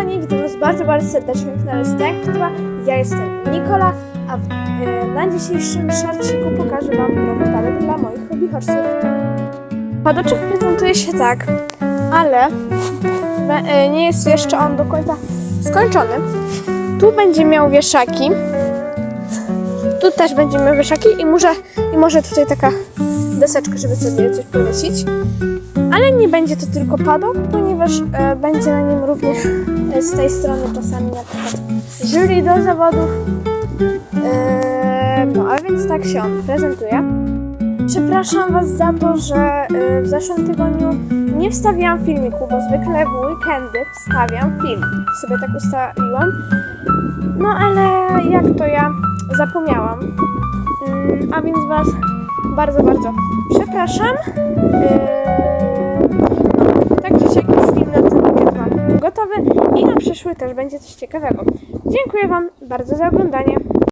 kochani, witam Was bardzo, bardzo serdecznie na kanale Stękwa. Ja jestem Nikola, a w, e, na dzisiejszym szarciku pokażę Wam nowy padek dla moich hobby horse'ów. Padoczek prezentuje się tak, ale e, nie jest jeszcze on do końca skończony. Tu będzie miał wieszaki, tu też będzie miał wieszaki i może, i może tutaj taka deseczka, żeby sobie coś powiesić. Ale nie będzie to tylko padok, ponieważ e, będzie na nim również z tej strony czasami na przykład jury do zawodów. E, no a więc tak się on prezentuje. Przepraszam Was za to, że e, w zeszłym tygodniu nie wstawiałam filmiku, bo zwykle w weekendy wstawiam film. Sobie tak ustaliłam. No ale jak to ja zapomniałam. Mm, a więc Was bardzo, bardzo przepraszam. Też będzie coś ciekawego. Dziękuję Wam bardzo za oglądanie.